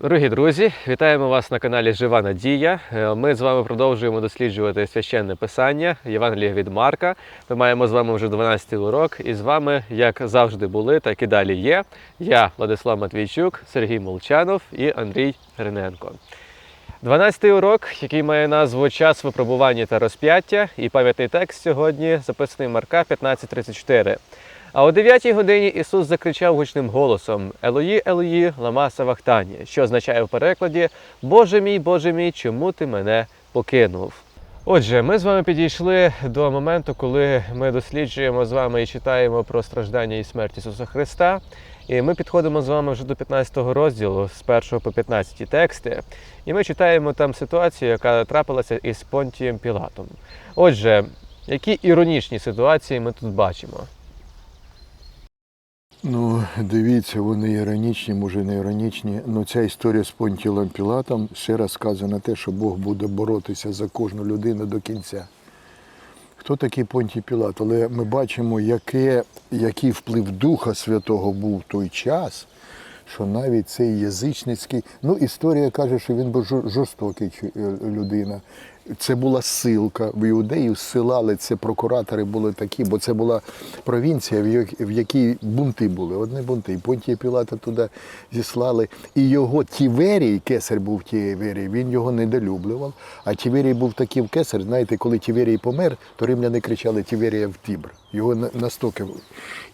Дорогі друзі, вітаємо вас на каналі Жива Надія. Е, Ми з вами продовжуємо досліджувати священне писання Євангелія від Марка. Ми маємо з вами вже 12 урок, і з вами, як завжди, були, так і далі є. Я, Владислав Матвійчук, Сергій Молчанов і Андрій Гриненко. 12-й урок, який має назву Час випробування та розп'яття, і пам'ятний текст сьогодні записаний Марка 15.34. А о 9 годині Ісус закричав гучним голосом Елої, Елої, лама савахтані, що означає в перекладі Боже мій, Боже мій, чому ти мене покинув? Отже, ми з вами підійшли до моменту, коли ми досліджуємо з вами і читаємо про страждання і смерть Ісуса Христа. І ми підходимо з вами вже до 15 розділу, з 1 по 15 тексти. І ми читаємо там ситуацію, яка трапилася із Понтієм Пілатом. Отже, які іронічні ситуації ми тут бачимо? Ну, дивіться, вони іронічні, може не іронічні. Ну, ця історія з Понтілом Пілатом ще раз сказує на те, що Бог буде боротися за кожну людину до кінця. Хто такий Понтій Пілат? Але ми бачимо, яке, який вплив Духа Святого був в той час, що навіть цей язичницький, ну історія каже, що він був жорстокий е, людина. Це була ссилка. В іудею ссилали, це прокуратори були такі, бо це була провінція, в якій бунти були. Одні бунти. І Понтія Пілата туди зіслали. І його Тіверій, кесар був Тіверій, він його недолюблював. А Тіверій був такий кесар, знаєте, коли Тіверій помер, то римляни кричали Тіверія в Тібр. Його на- настільки.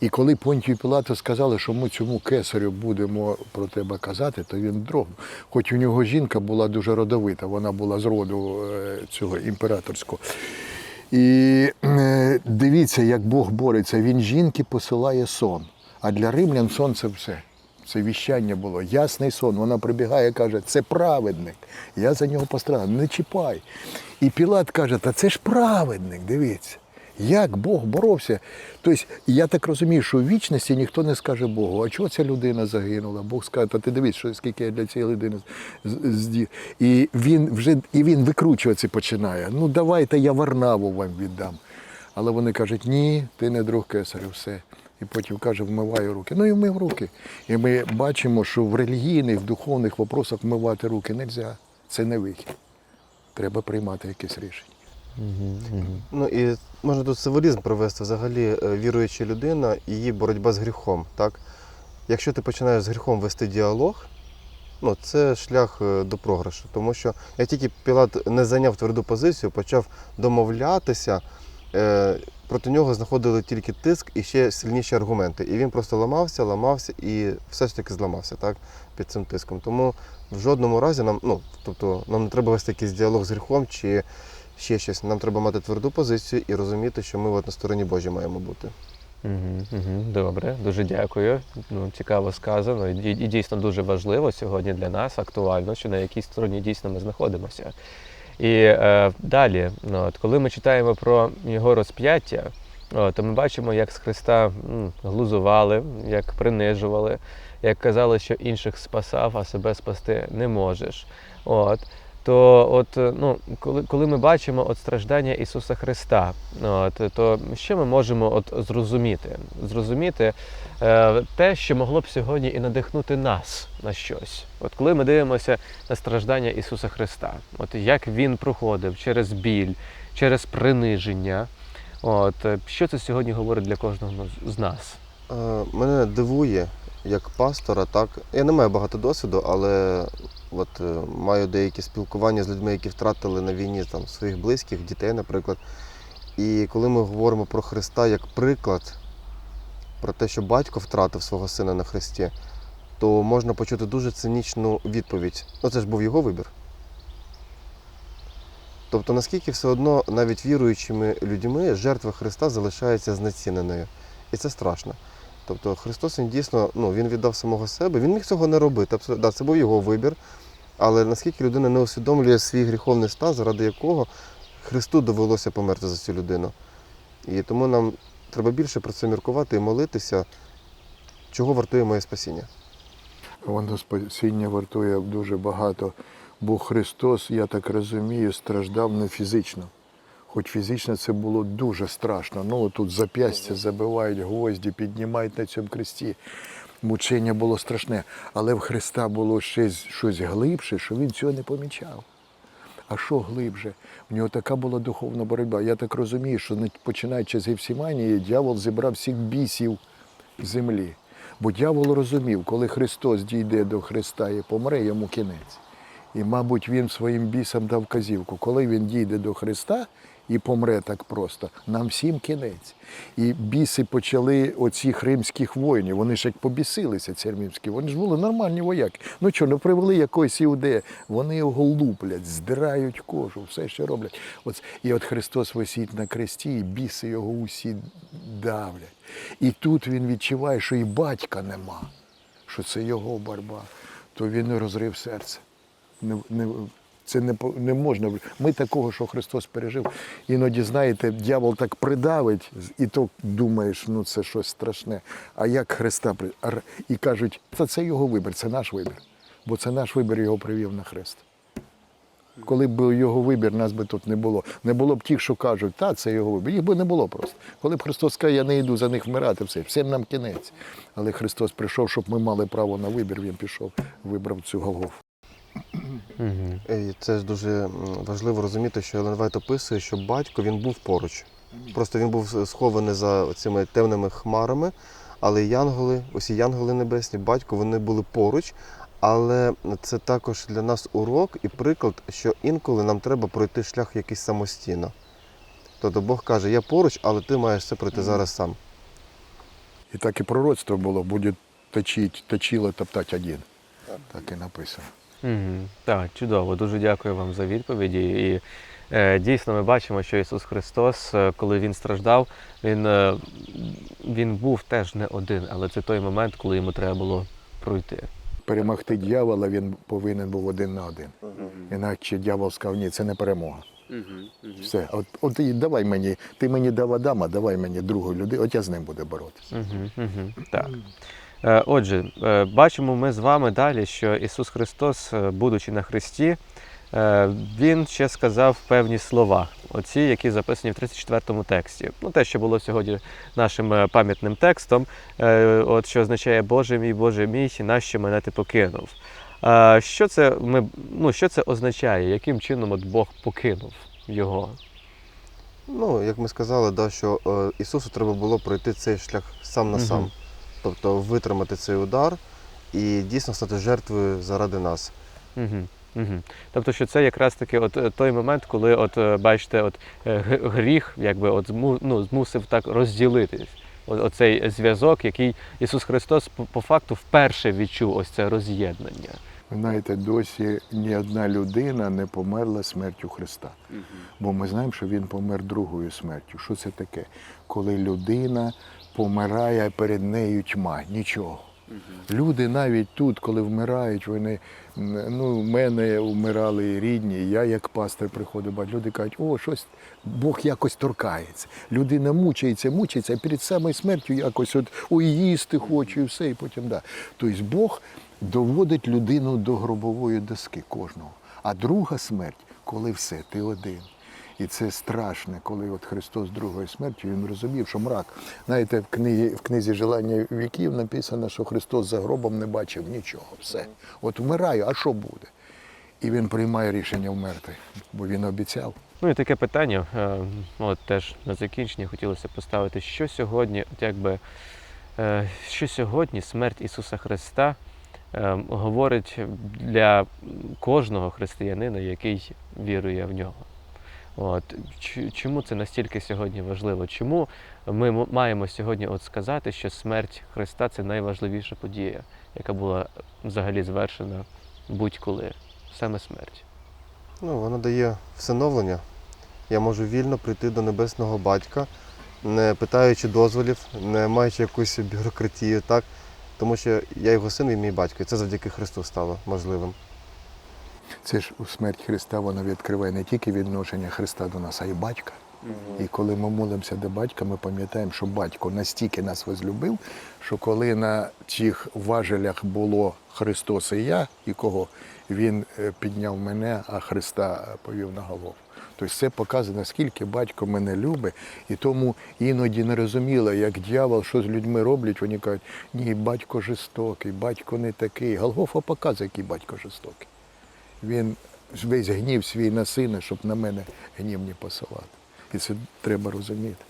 І коли Понтію Пілату сказали, що ми цьому кесарю будемо про тебе казати, то він дрогнув. Хоч у нього жінка була дуже родовита, вона була з роду е, цього імператорського. І е, дивіться, як Бог бореться. Він жінки посилає сон. А для римлян сон це все. Це віщання було. Ясний сон. Вона прибігає каже, це праведник. Я за нього пострадав. Не чіпай. І Пілат каже, та це ж праведник, дивіться. Як Бог боровся. Тобто, я так розумію, що в вічності ніхто не скаже Богу, а чого ця людина загинула? Бог скаже, та ти дивись, що скільки я для цієї людини здів. І він вже і він викручуватися починає. Ну давайте я Варнаву вам віддам. Але вони кажуть, ні, ти не друг кесарю, все. І потім каже, вмиваю руки. Ну і вмив руки. І ми бачимо, що в релігійних, в духовних вопросах вмивати руки не можна. Це не вихід. Треба приймати якесь рішення. Ну і можна тут символізм провести взагалі е, віруюча людина і її боротьба з гріхом. Так? Якщо ти починаєш з гріхом вести діалог, ну, це шлях е, до програшу. Тому що як тільки Пілат не зайняв тверду позицію, почав домовлятися, е, проти нього знаходили тільки тиск і ще сильніші аргументи. І він просто ламався, ламався і все ж таки зламався так, під цим тиском. Тому в жодному разі нам, ну, тобто, нам не треба вести якийсь діалог з гріхом чи ще щось. Нам треба мати тверду позицію і розуміти, що ми от на стороні Божій маємо бути. Добре, дуже дякую. Ну, цікаво сказано. І, і дійсно дуже важливо сьогодні для нас актуально, що на якій стороні дійсно ми знаходимося. І е, далі, ну, от, коли ми читаємо про його розп'яття, то ми бачимо, як з Христа глузували, як принижували, як казали, що інших спасав, а себе спасти не можеш. От. То от, е, ну, коли, коли ми бачимо от страждання Ісуса Христа, от, то що ми можемо от зрозуміти? Зрозуміти е, те, що могло б сьогодні і надихнути нас на щось. От коли ми дивимося на страждання Ісуса Христа, от як Він проходив через біль, через приниження, от, е, що це сьогодні говорить для кожного з нас? Е, Мене дивує, як пастора, так. Я не маю багато досвіду, але от е, маю деякі спілкування з людьми, які втратили на війні там, своїх близьких, дітей, наприклад. І коли ми говоримо про Христа як приклад, про те, що батько втратив свого сина на Христі, то можна почути дуже цинічну відповідь. Ну, це ж був його вибір. Тобто, наскільки все одно навіть віруючими людьми жертва Христа залишається знеціненою. І це страшно. Тобто Христос він дійсно ну, він віддав самого себе, він міг цього не робити. Да, це був його вибір. Але наскільки людина не усвідомлює свій гріховний стан, заради якого Христу довелося померти за цю людину. І тому нам треба більше про це міркувати і молитися, чого вартує моє спасіння. Воно спасіння вартує дуже багато, бо Христос, я так розумію, страждав не фізично. Хоч фізично це було дуже страшно. Ну, тут зап'ястя забивають, гвозді піднімають на цьому кресті. мучення було страшне, але в Христа було щось, щось глибше, що він цього не помічав. А що глибше? В нього така була духовна боротьба. Я так розумію, що починаючи з Гефсіманії, дьявол зібрав всіх бісів землі. Бо дьявол розумів, коли Христос дійде до Христа і помре, йому кінець. І, мабуть, він своїм бісам дав казівку. Коли він дійде до Христа і помре так просто, нам всім кінець. І біси почали оцих римських воїнів. Вони ж як побісилися, ці римські, вони ж були нормальні вояки. Ну що, не привели якогось іудея, вони його луплять, здирають кожу, все що роблять. От, і от Христос висить на кресті, і біси його усі давлять. І тут він відчуває, що і батька нема, що це його боротьба, то він розрив серце. Не, не, це не, не можна. Ми такого, що Христос пережив. Іноді, знаєте, дьявол так придавить, і то думаєш, ну це щось страшне. А як Христа і кажуть, це, це його вибір, це наш вибір. Бо це наш вибір його привів на хрест. Коли б його вибір, нас би тут не було. Не було б тих, що кажуть, та це його вибір. Їх би не було просто. Коли б Христос каже, я не йду за них вмирати, все, всім нам кінець. Але Христос прийшов, щоб ми мали право на вибір, Він пішов, вибрав цю Голгофу. Угу. І це ж дуже важливо розуміти, що Елен Вайт описує, що батько він був поруч. Просто він був схований за цими темними хмарами, але янголи, усі янголи небесні, батько, вони були поруч. Але це також для нас урок і приклад, що інколи нам треба пройти шлях якийсь самостійно. Тобто Бог каже, я поруч, але ти маєш це пройти зараз сам. І так і пророцтво було, буде точить, точило топтати один. Так і написано. Угу. Так, чудово. Дуже дякую вам за відповіді. І е, дійсно ми бачимо, що Ісус Христос, е, коли Він страждав, Він, е, він був теж не один, але це той момент, коли йому треба було пройти. Перемогти дьявола він повинен був один на один. Інакше дьявол сказав, ні, це не перемога. Все, от, от і давай мені, ти мені дав Адама, давай мені другу людину, от я з ним буду боротися. Угу, угу, так. Е, Отже, е, бачимо ми з вами далі, що Ісус Христос, е, будучи на Христі, Він ще сказав певні слова, оці, які записані в 34-му тексті. Ну, те, що було сьогодні нашим пам'ятним текстом, от що означає Боже мій, Боже мій, нащо мене ти покинув. Що це, ми, ну, що це означає? Яким чином от Бог покинув його? Ну, як ми сказали, да, що Ісусу треба було пройти цей шлях сам на сам. Мгм. Тобто витримати цей удар і дійсно стати жертвою заради нас. Угу. Угу. Тобто, що це якраз таки от е, той момент, коли от е, бачите, от е, гріх, якби от ну, змусив так розділитись. Оцей зв'язок, який Ісус Христос по, по факту вперше відчув ось це роз'єднання. Ви знаєте, досі ні одна людина не померла смертю Христа. Бо ми знаємо, що він помер другою смертю. Що це таке? Коли людина помирає, перед нею тьма, нічого. Люди навіть тут, коли вмирають, вони ну, в мене вмирали рідні, я як пастор приходив, бачу, люди кажуть, о, щось Бог якось торкається. Людина мучається, мучається, а перед самою смертю якось от ой, їсти хочу і все, і потім да. Тобто Бог доводить людину до гробової доски кожного. А друга смерть, коли все, ти один. І це страшне, коли от Христос другою смертю він розумів, що мрак. Знаєте, в книгі в книзі Желання віків написано, що Христос за гробом не бачив нічого. Все. От вмираю, а що буде? І він приймає рішення вмерти, бо він обіцяв. Ну і таке питання, е, от теж на закінчення хотілося поставити, що сьогодні, от якби, е, що сьогодні смерть Ісуса Христа е, говорить для кожного християнина, який вірує в нього. От чому це настільки сьогодні важливо? Чому ми маємо сьогодні от сказати, що смерть Христа це найважливіша подія, яка була взагалі звершена будь-коли, саме смерть. Ну, вона дає всиновлення. Я можу вільно прийти до небесного батька, не питаючи дозволів, не маючи якусь бюрократію, так? Тому що я його син і мій батько, і це завдяки Христу стало можливим. Це ж у смерть Христа вона відкриває не тільки відношення Христа до нас, а й батька. І коли ми молимося до батька, ми пам'ятаємо, що батько настільки нас возлюбив, що коли на цих важелях було Христос і я, і кого, він е, підняв мене, а Христа повів на голову. Тобто це показує, наскільки батько мене любить, і тому іноді не розуміла, як дьявол, що з людьми роблять, вони кажуть, ні, батько жорстокий, батько не такий. Голгофа показує, який батько жорстокий. Він весь гнів свій на сина, щоб на мене гнів не посилати. І це треба розуміти.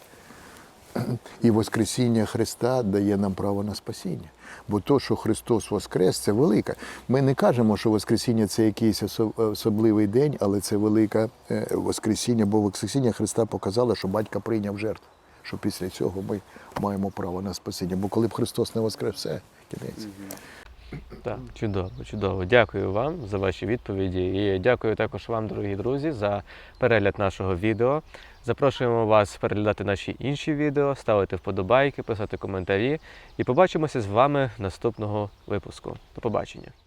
І Воскресіння Христа дає нам право на спасіння. Бо то, що Христос Воскрес, це велика. Ми не кажемо, що Воскресіння це якийсь особливий день, але це велике Воскресіння, бо Воскресіння Христа показало, що батька прийняв жертву. Що після цього ми маємо право на спасіння. Бо коли б Христос не воскрес, все, кінець. Так, чудово, чудово. Дякую вам за ваші відповіді. І дякую також вам, дорогі друзі, за перегляд нашого відео. Запрошуємо вас переглядати наші інші відео, ставити вподобайки, писати коментарі. І побачимося з вами наступного випуску. До побачення.